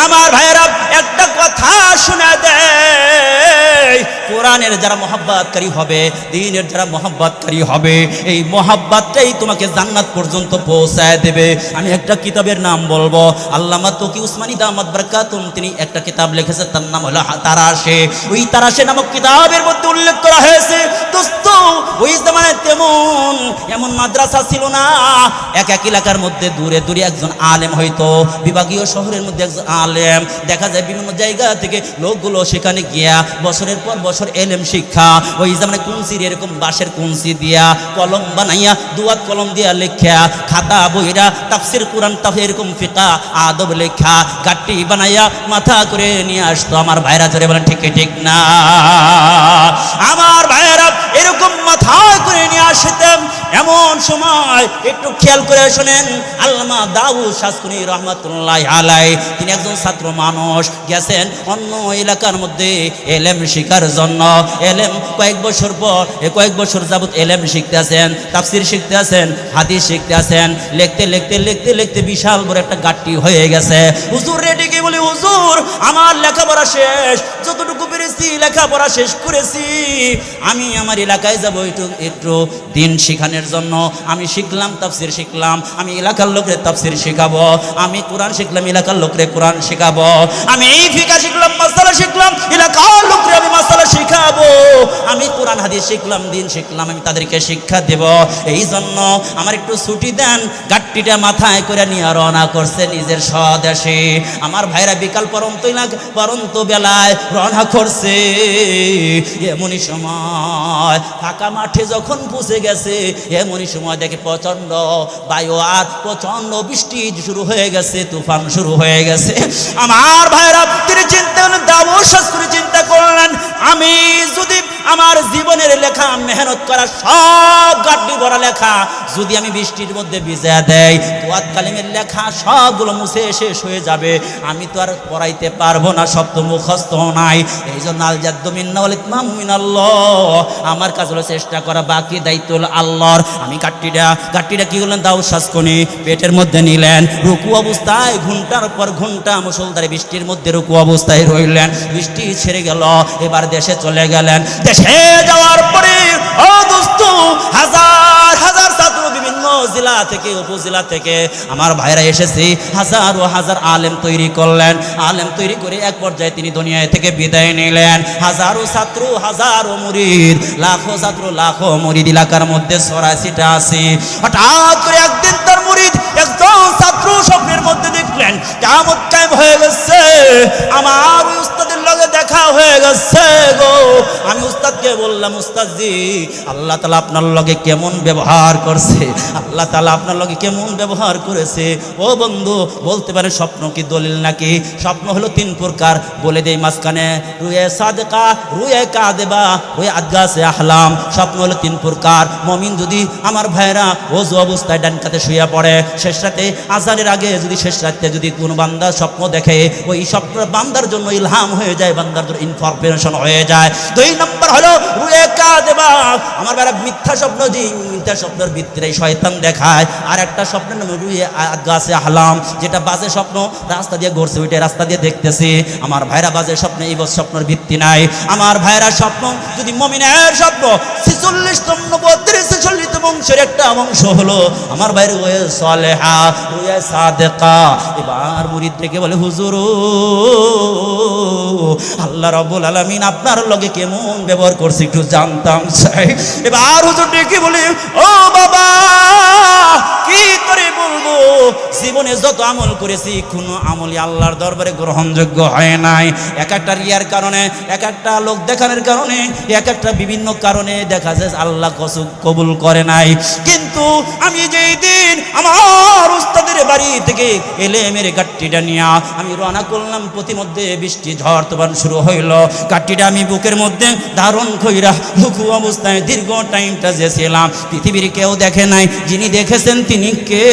আমার ভাইয়েরা একটা কথা শুনে দেয় কোরআনের যারা মহাব্বাতকারী হবে, দিনের যারা মহাব্বাতকারী হবে, এই মহাব্বাতটাই তোমাকে জান্নাত পর্যন্ত পৌঁছায় দেবে। আমি একটা কিতাবের নাম বলব। আল্লামা তকি উসমানী দামাত বরকাতুন তিনি একটা কিতাব লিখেছে, তার নাম হলো তারাশে। ওই তারাশে নামক কিতাবের মধ্যে উল্লেখ করা হয়েছে, দোস্ত ওই জামানায় তেমন, এমন মাদ্রাসা ছিল না। এক এক এলাকার মধ্যে দূরে দূরে একজন আলেম হয়তো বিভাগীয় শহরের মধ্যে একজন আলেম। দেখা যায় বিভিন্ন জায়গা থেকে লোকগুলো সেখানে গিয়া বছরের পর বছর এলেম শিক্ষা, ওই জামানে কুঞ্চির এরকম বাঁশের কুঞ্চি দিয়া কলম বানাইয়া, দুয়াত কলম দিয়া লেখা খাতা বইরা, তাফসির, কোরআন তাফ এরকম ফিকা, আদব লেখা, গাট্টি বানাইয়া মাথা করে নিয়ে আসতো। আমার ভাইরা জোরে বলেন, ঠিক ঠিক না? আমার মাথা করে আসতেন। এমন সময় একটু খেয়াল করে শোনেন, আল্লামা দাউদ শাসকুনি রহমতুল্লাহ আলাই তিনি একজন ছাত্র মানুষ, গেছেন অন্য এলাকার মধ্যে এলেম শিকার জন্য। এলেম কয়েক বছর পর কয়েক বছর যাবত এলেম শিখতে আছেন তাফসির শিখতে আছেন হাদিস শিখতে আছেন লিখতে লিখতে লিখতে লিখতে বিশাল বড় একটা গাঠটি হয়ে গেছে। হুজুর রেডি কি বলি, হুজুর, আমার লেখাপড়া শেষ, যতটুকু পেরেছি লেখাপড়া শেষ করেছি। আমি আমার এলাকায় যাব একটু একটু দিন শিখানোর জন্য। আমি শিখলাম, তাফসির শিখলাম। আমি এলাকার লোকের তাফসির শেখাবো। আমি কোরআন শিখলাম, এলাকার লোকরে কোরআন শেখাবো। আমি এই ফিকা শিখলাম, মাসালা শিখলাম, এলাকার লোকরে আমি মাসালা শিখাবো। আমি কোরআন, হাদিস শিখলাম, দিন শিখলাম, আমি তাদেরকে শিক্ষা দেব। এই জন্য আমার একটু ছুটি দেন গাট্টিটা মাথায় করে নিয়ে রওনা করছে নিজের স্বদেশে। আমার ভাইরা বিকাল পরন্ত পরন্ত বেলায় রওনা করছে। এমনই সময় ফাঁকা মাঠে যখন পৌঁছে গেছে, এমনই সময় দেখে প্রচণ্ড বায়ু আর প্রচণ্ড বৃষ্টি শুরু হয়ে গেছে, তুফান শুরু হয়ে গেছে। আমার ভাইরা, তিনি চিন্তা দাবো শাস্ত্রী চিন্তা করলেন, আমি যদি আমার জীবনের লেখা, মেহনত করা সব গাড্ডি ভরা লেখা। যদি আমি বৃষ্টির মধ্যে ভিজা দেয় তোয়াত কালিমের লেখা সবগুলো মুছে শেষ হয়ে যাবে। আমি তো আর পড়াইতে পারব না, সব তো মুখস্থ নাই। এই জন্য আল জাদ্দমিনাল্লাহ আমার কাজ হলো চেষ্টা করা, বাকি দায়িত্ব আল্লাহর। আমি গাট্টিটা গাট্টিটা কি করলেন? দাও শাসকনি পেটের মধ্যে নিলেন। রুকু অবস্থায় ঘণ্টার পর ঘণ্টা মুসলধারে বৃষ্টির মধ্যে রুকু অবস্থায় রইলেন। বৃষ্টি ছেড়ে গেল, এবার দেশে চলে গেলেন। দেশে যাওয়ার পরে, ও দোস্ত, হাজার হাজার ছাত্র বিভিন্ন জেলা থেকে, উপজেলা থেকে আমার ভাইরা এসেছে, হাজার ও হাজার আলেম তৈরি করলেন। আলেম তৈরি করে এক পর্যায়ে তিনি দুনিয়ায় থেকে বিদায় নিলেন। হাজারো ছাত্র, হাজারো লাখো ছাত্র, লাখো মুরিদ এলাকার মধ্যে সরাসিটা আছে। হঠাৎ করে একদিন তার মুরিদ একজন ছাত্র স্বপ্নের মধ্যে দেখলেন কেমন হয়ে গেছে। আমার উস্তাদের লগে দেখা হয়ে গেছে গো। আমি উস্তাদকে বললাম, উস্তাদজি, আল্লাহ তালা আপনার লগে কেমন ব্যবহার করছে? আল্লাহ তালা আপনার লগে কেমন ব্যবহার করেছে? ও বন্ধু, বলতে পারে স্বপ্ন কি দলিল নাকি? স্বপ্ন হলো তিন প্রকার। বলে দেই মাঝখানে, রুয়ে সাদেকা, রুয়ে কাদেবা রুয়ে আদগাসে আহলাম। স্বপ্ন হলো তিন প্রকার। মমিন যদি আমার ভাইরা ওজু অবস্থায় ডান কাতে শুয়ে পড়ে, শেষ রাতে, আজানের আগে যদি শেষ রাতে যদি কোনো বান্দা স্বপ্ন দেখে, ওই স্বপ্ন বান্দার জন্য ইলহাম হয়ে যায় বান্দার ইনফরমেশন হয়ে যায়। দুই নম্বর হলো আমার বেলা মিথ্যা স্বপ্ন, যে মিথ্যা স্বপ্নের ভিত্তিতে শয়তান দেখায়। আর একটা স্বপ্নের নাম রুয়ে গাছে আহলাম, যেটা বাজে স্বপ্ন, রাস্তা দিয়ে ঘুরছে ওইটা রাস্তা দিয়ে দেখতেছি। আমার ভাইরা বাজে স্বপ্ন, এই বছর স্বপ্নের ভিত্তি নাই। আমার ভাইরা স্বপ্ন, যদি মমিনের স্বপ্ন, ছিচল্লিশ তম বত্রিশ ছেচল্লিশ বংশের একটা অংশ হলো আমার বাইরে ওয়ে সলেহা, ওয়ে সাদেকা। এবার মুরিদ থেকে বলে, হুজুর, আল্লাহ রব্বুল আলামিন আপনার লগে কেমন ব্যবহার করছে একটু জানতাম চাই। এবার হুজুর ডেকে বলে, ও বাবা কি করে বলব, জীবনে যত আমল করেছি, কোনো আমলই আল্লাহর দরবারে গ্রহণযোগ্য হয় নাই। এক একটা রিয়ার কারণে, এক একটা লোক দেখানোর কারণে, এক একটা বিভিন্ন কারণে দেখা যায় আল্লাহ কসু কবুল করে নাই। কিন্তু আমি যেই দিন আমার বাড়ি থেকে আমি করলাম। প্রতিমধ্যে বৃষ্টি, ঝড় শুরু হইল। আমি বুকের মধ্যে ধারণ হুকু অবস্থায় দীর্ঘ টাইমটা যে ছিলাম পৃথিবীর কেউ দেখে নাই, যিনি দেখেছেন তিনি কে?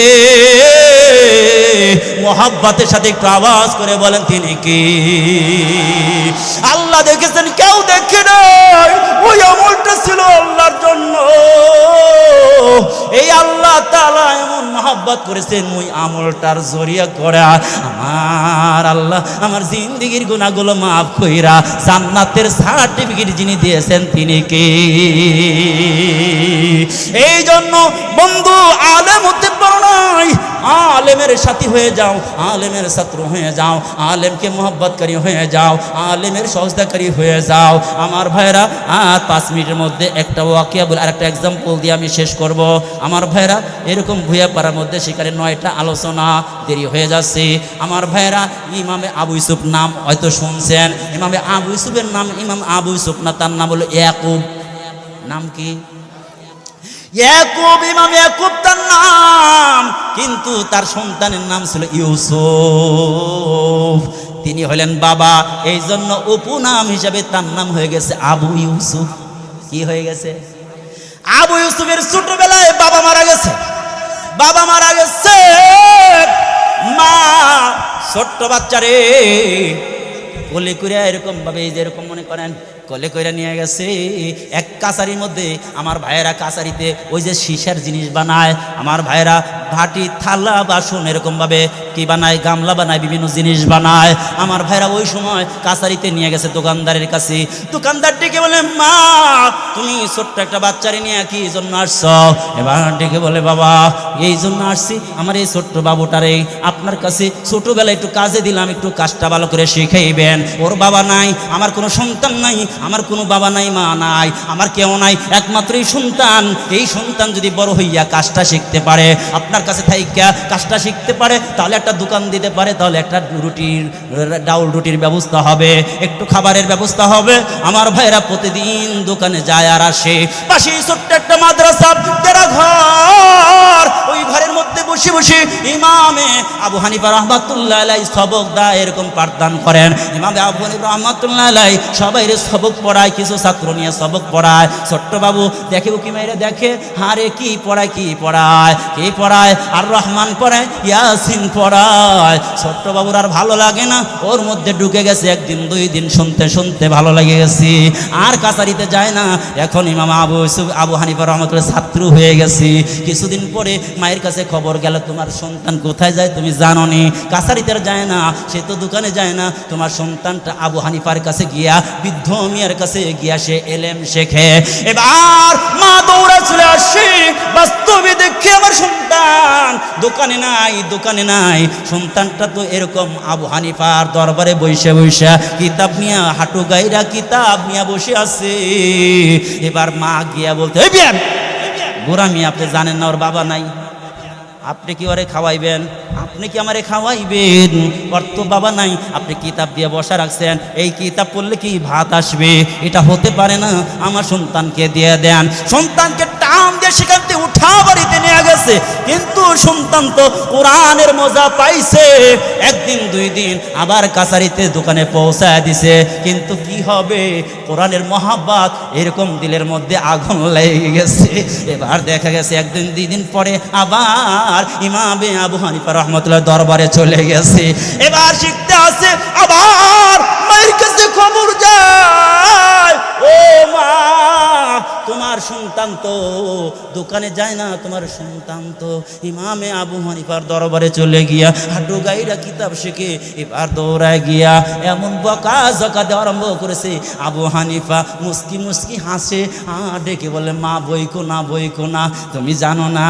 মোহাব্বাতের সাথে একটু আওয়াজ করে বলেন, তিনি কি? আল্লাহ দেখেছেন, কেউ দেখে নাই। ওই আমলটা ছিল আল্লাহর জন্য। এই আল্লাহ এমন মহাব্বত করেছেন ওই আমলটার জরিয়া করা। আমার আল্লাহ, আমার জিন্দিগির গুণাগুলো মাফ কইরা জান্নাতের সার্টিফিকেট যিনি দিয়েছেন, তিনি কে? এই জন্য বন্ধু আলেমের সাথী হয়ে যাও, আলেমের ছাত্র হয়ে যাও, আলেমকে মোহব্বতকারী হয়ে যাও, আলেমের সহজদাকারী হয়ে যাও। আমার ভাইরা আর পাঁচ মিনিটের মধ্যে একটা ওয়াকিয়া বলে আর একটা এক্সাম্পল দিয়ে আমি শেষ করব। আমার ভাইরা এরকম ভুয়া পাড়ার মধ্যে সেখানে নয়টা আলোচনা দেরি হয়ে যাচ্ছে। আমার ভাইরা ইমামে আবু ইসুফ নাম হয়তো শুনছেন। ইমামে আবু ইউসুফের নাম ইমাম আবু ইউসুফ না, তার নাম হলো ইয়াকুব। নাম কি? ইয়াকুব, ইমাম ইয়াকুব তার নাম, কিন্তু তার সন্তানের নাম ছিল ইউসুফ। তিনি হলেন বাবা এই জন্য উপনাম হিসাবে তার নাম হয়ে গেছে আবু ইউসুফ। কি হয়ে গেছে? আবু ইউসুফের ছোটবেলায় বাবা মারা গেছে। বাবা মারা গেছে। মা, ছোট্ট বাচ্চারে কোলে করে এরকম ভাবে এই যে এরকম মনে করেন কোলে কইরা নিয়ে গেছে। এক কাছারির মধ্যে আমার ভাইয়েরা কাছারিতে ওই যে সীসার জিনিস বানায়, আমার ভাইয়েরা ভাটি, থালা, বাসন এরকমভাবে কি বানায়, গামলা বানায়, বিভিন্ন জিনিস বানায়। আমার ভাইরা ওই সময় কাছারিতে নিয়ে গেছে দোকানদারের কাছে। দোকানদার ডেকে বলে, মা, তুমি ছোট্ট একটা বাচ্চারে নিয়ে কি জন্য আসছ? এবার ডেকে বলে, বাবা, এই জন্য আসছি, আমার এই ছোট্ট বাবুটারে আপনার কাছে ছোটবেলায় একটু কাজে দিলাম, একটু কাজটা ভালো করে শিখাইবেন। ওর বাবা নাই, আমার কোনো সন্তান নাই, আমার কোনো বাবা নাই, মা নাই, আমার কেউ নাই একমাত্র এই সন্তান। এই সন্তান যদি বড় হইয়া কাজটা শিখতে পারে, আপনার কাছে থাইকা কাজটা শিখতে পারে, তাহলে একটা দোকান দিতে পারে, তাহলে একটা রুটির, ডাউল রুটির ব্যবস্থা হবে, একটু খাবারের ব্যবস্থা হবে। আমার ভাইরা প্রতিদিন দোকানে যায় আর আসে। পাশে ছোট্ট একটা মাদ্রাসা ঘর ওই ঘরের মধ্যে বসে বসে ইমামে আবু হানিফা রহমাতুল্লাহ আলাই সবক দা এরকম পাঠদান করেন। ইমামে আবু হানিফা রহমাতুল্লাহ আলাই সবাই সবক পড়ায়, কিছু ছাত্র নিয়ে সবক পড়ায়। ছোট্ট বাবু, দেখে উকি মাইরে দেখে হারে কি পড়ায় কি পড়ায় কি পড়ায়? আর রহমান পড়ায়, ইয়াসিন পড়ায়। ছোট্ট বাবুর আর ভালো লাগে না, ওর মধ্যে ঢুকে গেছে, একদিন, দুই দিন, শুনতে শুনতে ভালো লাগে গেছি। আর কাছারিতে যায় না, এখন ইমাম আবু আবু হানিফা রহমতুল্লাহ ছাত্র হয়ে গেছি। কিছুদিন পরে মায়ের কাছে খবর গেল, তোমার সন্তান কোথায় যায়, তুমি জানো নি কাছারিতে যায় না সে তো দোকানে যায় না। তোমার সন্তানটা আবু হানিফার কাছে গিয়া বৃদ্ধ মিয়ার কাছে গিয়া সে এলেম শেখে। এবার মা দৌড়া চলে আসে বাস্তবে দেখে আমার সন্তান দোকানে নাই দোকানে নাই। সন্তানটা তো এরকম আবু হানিফার দরবারে বসে বসে কিতাব নিয়া হাঁটু গাইরা কিতাব নিয়া বসে আছে। এবার মা গিয়া বলতে "এই বিয়ান, গোরামি আপনি জানেন না ওর বাবা নাই। আপনি কি ওরে খাওয়াইবেন? আপনি কি আমারে খাওয়াইবেন? তো বাবা নাই, আপনি কিতাব দিয়ে বসা রাখছেন। এই কিতাব পড়লে কি ভাত আসবে? এটা হতে পারে না। আমার সন্তানকে দিয়ে দেন। সন্তানকে দিয়ে সেখান থেকে উঠা বাড়িতে নিয়ে গেছে, কিন্তু তো কোরআনের মজা পাইছে। একদিন, দুই দিন আবার কাছারিতে দোকানে পৌঁছায় দিছে। কিন্তু কি হবে? কোরআনের মহাব্বাত এরকম দিলের মধ্যে আগুন লেগে গেছে। এবার দেখা গেছে, একদিন, দুই দিন পরে আবার ইমামে আবু হানিফা রহমতুল্লাহ দরবারে চলে গেছে। এবার শিখতে আছে আবার সন্তান তো, দোকানে যায় না তোমার সন্তান তো। ইমামে আবু হানিফার দরবারে চলে গিয়া হাঁটু গাইরা কিতাব শিখে এবার দৌড়ায় গিয়া এমন বকা জকা দেওয়া আরম্ভ করেছে। আবু হানিফা মুস্কি মুস্কি হাসে ডেকে বলে, মা, বইকো না বইকো না, তুমি জানো না,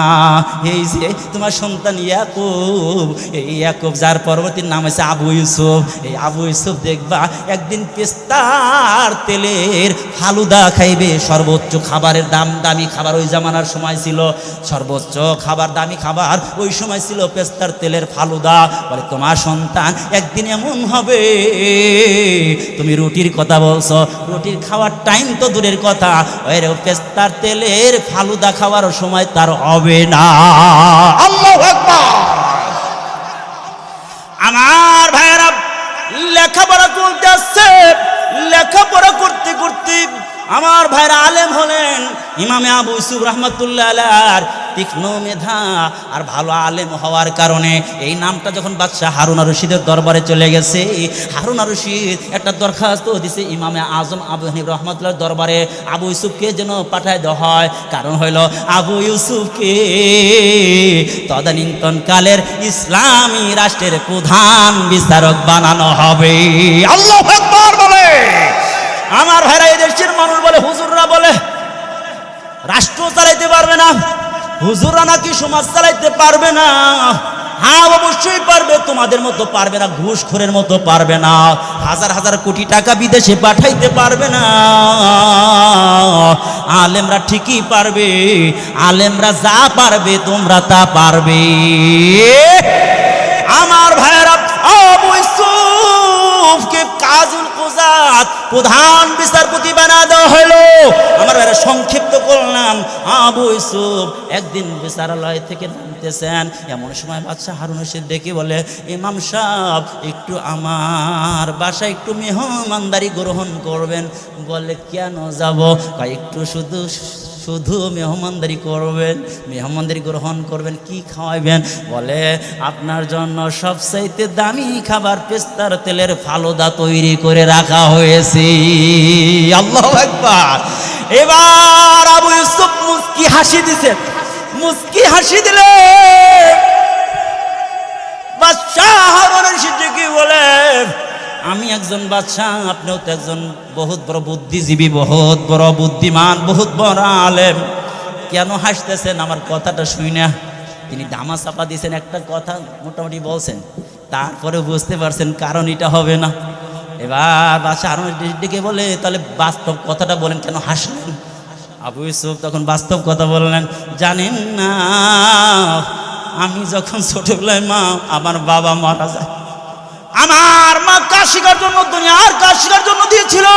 এই যে তোমার সন্তান ইয়াকুব, এই ইয়াকুব যার পরবর্তী নাম হচ্ছে আবু ইউসুফ, এই আবু ইউসুফ দেখবা একদিন পেস্তার তেলের ফালুদা খাইবে, সর্বোচ্চ খাবারের দাম দামি খাবার ওই জামানার সময় ছিল। সর্বোচ্চ খাবার দামি খাবার ওই সময় ছিল পেস্তার তেলের ফালুদা। বলে, তোমার সন্তান একদিন এমন হবে। তুমি রুটির কথা বলছো। রুটির খাওয়ার টাইম তো দূরের কথা। ওই পেস্তার তেলের ফালুদা খাওয়ার সময় তার হবে না। আল্লাহু আমার ভাইয়েরা, লেখাপড়া চলতে আসছে লেখাপড়া করতে করতে আমার ভাইরা আলেম হলেন ইমামে আবু ইসুফ রহমতুল্লাহ আলার তীক্ষ্ণ মেধা আর ভালো আলেম হওয়ার কারণে এই নামটা যখন বাদশাহ হারুনা রশিদের দরবারে চলে গেছে, হারুনা রশিদ একটা দরখাস্ত দিছে ইমামে আজম আবু হানিফ রহমতুল্লাহ দরবারে, আবু ইউসুফকে যেন পাঠায় দেওয়া হয়। কারণ হইল আবু ইউসুফকে তদানীন্তন কালের ইসলামী রাষ্ট্রের প্রধান বিচারক বানানো হবে। আল্লাহ বলে। আমার ভাইরা এই দেশের মানুষ বলে, হুজুররা বলে রাষ্ট্র চালাইতে পারবে না, হুজুররা নাকি সমাজ চালাইতে পারবে না। হ্যাঁ অবশ্যই পারবে, তোমাদের মতো পারবে না, ঘুষখোরের মতো পারবে না, হাজার হাজার কোটি টাকা বিদেশে পাঠাইতে পারবে না। আলেমরা ঠিকই পারবে, আলেমরা যা পারবে, তোমরা তা পারবে। আমার ভাইয়েরা কুজাত প্রধান বিচারপতি বানা দেওয়া হলো আমার ভাইয়েরা সংক্ষিপ্ত করলাম। আবু ইউসুফ একদিন বিচারালয় থেকে নামতেছেন। এমন সময় বাচ্চা হারুন রশিদ ডেকে বলে, ইমাম সাহেব, একটু আমার বাসায় একটু মেহমানদারি গ্রহণ করবেন। বলে, কেন যাব? একটু শুধু শুধু মেহমানদারি করবেন, মেহমানদারি গ্রহণ করবেন, কি খাওয়াইবেন বলে, আপনার জন্য সবচাইতে দামি খাবার পেস্তার তেলের ফালুদা তৈরি করে রাখা হয়েছে। আল্লাহ একবার এবার আবু ইউসুফ মুস্কি হাসি দিছে। মুস্কি হাসি দিলে বাদশাহ হারুনের সিদ্ধি কি বলে আমি একজন বাদশাহ, আপনিও তো একজন বহুত বড় বুদ্ধিজীবী, বহুত বড় বুদ্ধিমান, বহুত বড় আলেম। কেন হাসতেছেন? আমার কথাটা শুই না তিনি দামা চাপা দিয়েছেন একটা কথা মোটামুটি বলছেন। তারপরে বুঝতে পারছেন কারণ এটা হবে না। এবার বাদশাহ হারুনের দিকে বলে, তাহলে বাস্তব কথাটা বলেন, কেন হাসলেন? আবু ইউসুফ তখন বাস্তব কথা বললেন, জানেন না, আমি যখন ছোটবেলায় মা, আমার বাবা মারা যায় আমার মা কাশিকার জন্য দুনিয়ার কাজ শিকার জন্য দিয়েছিল।